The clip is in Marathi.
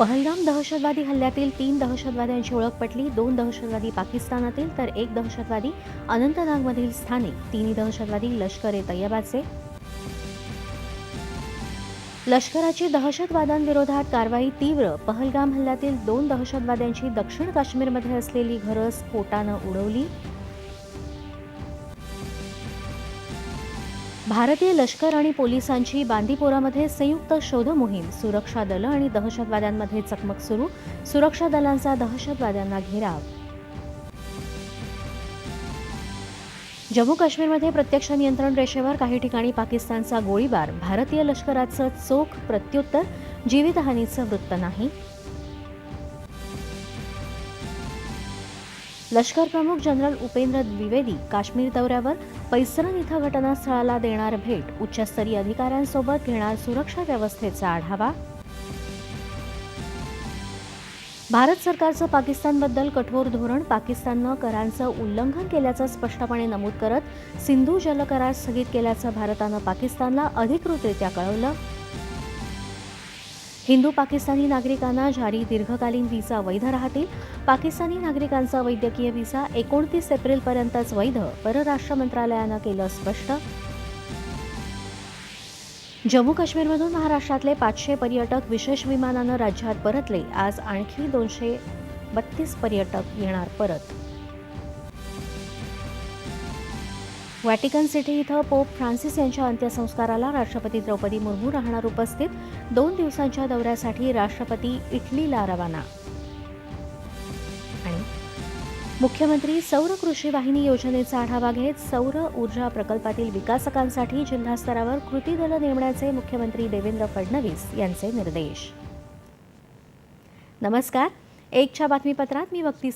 पहलगाम दहशतवादी हल्ल्यातील तीन दहशतवाद्यांची ओळख पटली. दोन दहशतवादी पाकिस्तानातील तर एक दहशतवादी अनंतनागमधील स्थानिक तिन्ही दहशतवादी लष्कर ए तय्यबाचे लष्कराची दहशतवादांविरोधात कारवाई तीव्र. पहलगाम हल्ल्यातील दोन दहशतवाद्यांची दक्षिण काश्मीरमध्ये असलेली घरं स्फोटानं उडवली. भारतीय लष्कर आणि पोलिसांची बांदीपोरामध्ये संयुक्त शोध मोहीम सुरक्षा दलं आणि दहशतवाद्यांमध्ये चकमक सुरू सुरक्षा दलांचा दहशतवाद्यांना घेराव. जम्मू काश्मीरमध्ये प्रत्यक्ष नियंत्रण रेषेवर काही ठिकाणी पाकिस्तानचा गोळीबार भारतीय लष्कराचं चोख प्रत्युत्तर जीवितहानीचं वृत्त नाही. लष्कर प्रमुख जनरल उपेंद्र द्विवेदी काश्मीर दौऱ्यावर पैसरन इथं घटनास्थळाला देणार भेट. उच्चस्तरीय अधिकाऱ्यांसोबत घेणार सुरक्षा व्यवस्थेचा आढावा. भारत सरकारचं पाकिस्तानबद्दल कठोर धोरण पाकिस्ताननं करांचं उल्लंघन केल्याचं स्पष्टपणे नमूद करत सिंधू जल करार स्थगित केल्याचं भारतानं पाकिस्तानला अधिकृतरित्या कळवलं. हिंदू पाकिस्तानी नागरिकांना जारी दीर्घकालीन व्हिसा वैध राहतील. पाकिस्तानी नागरिकांचा वैद्यकीय व्हिसा एकोणतीस एप्रिलपर्यंतच वैध परराष्ट्र मंत्रालयानं केलं स्पष्ट. जम्मू काश्मीरमधून महाराष्ट्रातले पाचशे पर्यटक विशेष विमानानं राज्यात परतले. आज आणखी दोनशे बत्तीस पर्यटक येणार परत. व्हॅटिकन सिटी इथं पोप फ्रान्सिस यांच्या अंत्यसंस्काराला राष्ट्रपती द्रौपदी मुर्मू राहणार उपस्थित. दोन दिवसांच्या दौऱ्यासाठी राष्ट्रपती इटलीला रवाना. आणि मुख्यमंत्री सौर कृषी वाहिनी योजनेचा आढावा घेत सौर ऊर्जा प्रकल्पातील विकासकांसाठी जिल्हास्तरावर कृती दल नेमण्याचे मुख्यमंत्री देवेंद्र फडणवीस यांचे निर्देश. नमस्कार. एकच्या बातमीपत्रात मी वक्ती